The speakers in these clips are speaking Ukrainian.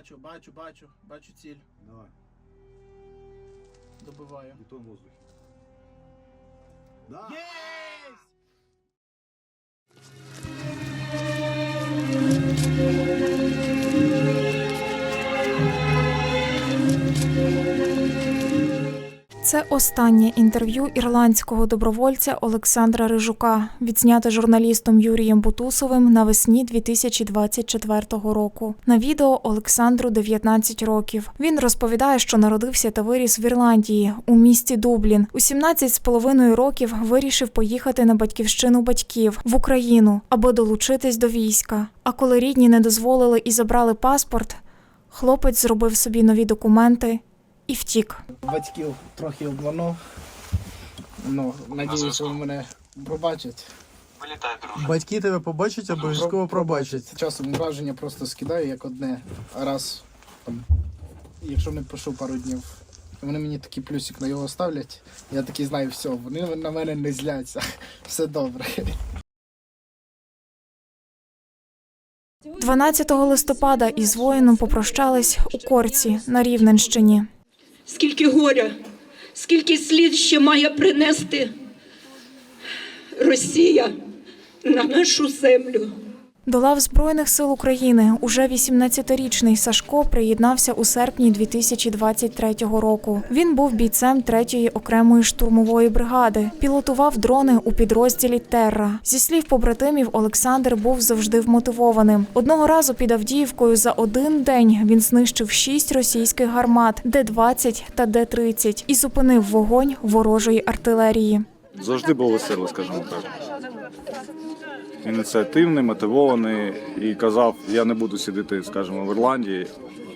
бачу, бачу, бачу, бачу ціль. Давай, Добиваю. бетон в воздухі. Да. Єсть! Це останнє інтерв'ю ірландського добровольця Олександра Рижука, відзнято журналістом Юрієм Бутусовим навесні 2024 року. На відео Олександру 19 років. Він розповідає, що народився та виріс в Ірландії у місті Дублін. У 17 з половиною років вирішив поїхати на батьківщину батьків в Україну, аби долучитись до війська. А коли рідні не дозволили і забрали паспорт, хлопець зробив собі нові документи і втік. Батьків трохи обманув. Ну, надіюсь, що вони мене пробачать. Вилітай, друже. Батьки тебе побачать, обов'язково пробачать. Часом враження просто скидаю як одне, а раз там, якщо не пишу пару днів. Вони мені такий плюсик на його ставлять. Я такий знаю, все, вони на мене не зляться. Все добре. 12 листопада із воїном попрощались у Корці на Рівненщині. Скільки горя, скільки слід ще має принести Росія на нашу землю. До лав Збройних сил України уже 18-річний Сашко приєднався у серпні 2023 року. Він був бійцем 3-ї окремої штурмової бригади, пілотував дрони у підрозділі Терра. Зі слів побратимів, Олександр був завжди вмотивованим. Одного разу під Авдіївкою за один день він знищив шість російських гармат Д-20 та Д-30 і зупинив вогонь ворожої артилерії. завжди був веселий, скажімо так. Ініціативний, мотивований і казав, я не буду сидіти, скажімо, в Ірландії.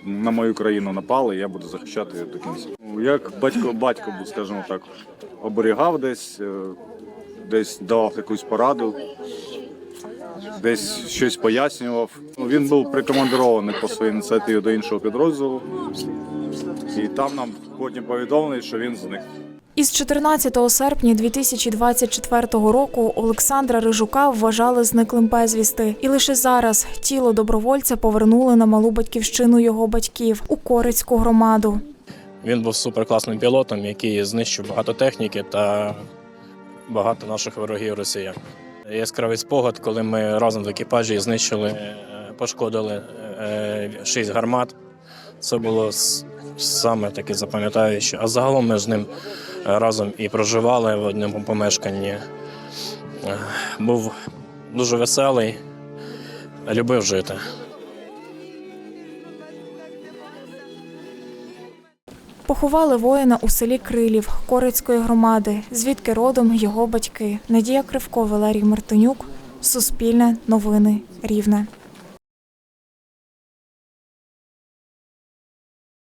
На мою країну напали, я буду захищати її до кінця. Як батько, батько скажімо так, оберігав десь, е, десь давав якусь пораду, десь щось пояснював. Він був прикомандирований по своїй ініціативі до іншого підрозділу, і там нам потім повідомили, що він зник. Із 14 серпня 2024 року Олександра Рижука вважали зниклим безвісти, і лише зараз тіло добровольця повернули на малу батьківщину його батьків у Корицьку громаду. Він був суперкласним пілотом, який знищив багато техніки та багато наших ворогів росіян. Яскравий спогад, коли ми разом в екіпажі знищили, е, пошкодили е, шість гармат. Це було саме таке запам'ятаюче. А загалом ми з ним разом і проживали в одному помешканні. Е, Був дуже веселий, любив жити. Поховали воїна у селі Крилів Корицької громади, звідки родом його батьки. Надія Кривко, Валерій Мартинюк, Суспільне новини Рівне.